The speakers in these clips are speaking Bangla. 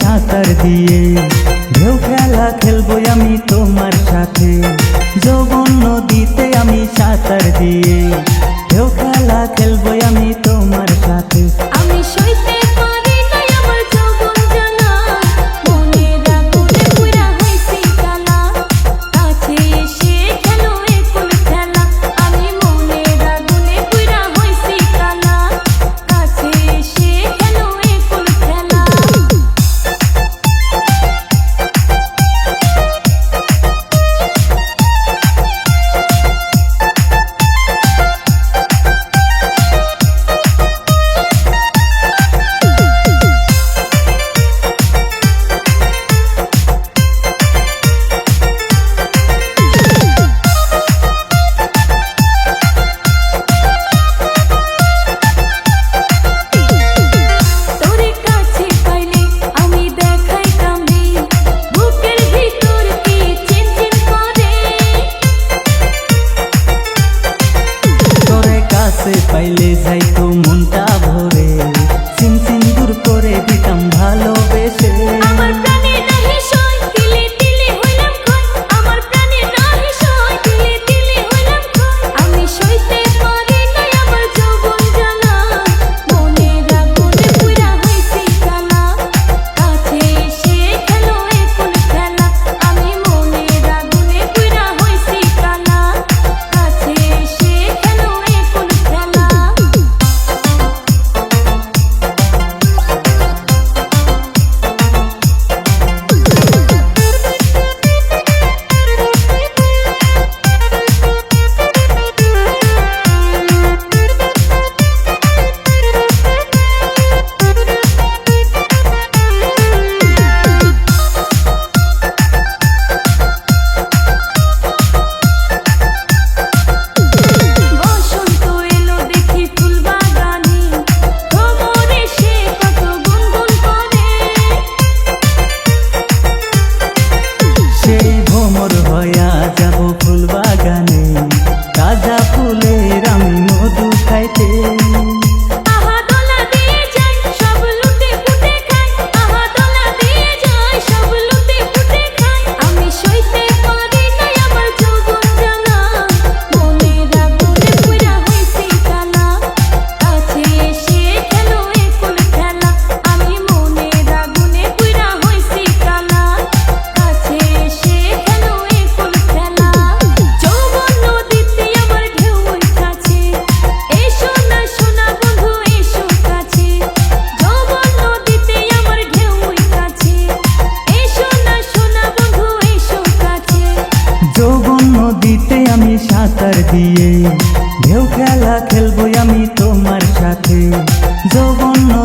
সাঁতার দিয়ে। ঢেউ খেলা খেলব আমি তোমার সাথে। যৌবন নদীতে আমি সাঁতার দিয়ে। tu montaña.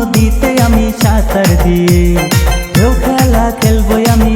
নদীতে আমি সাঁতার দিয়ে ঢেউ খেলা খেলবই আমি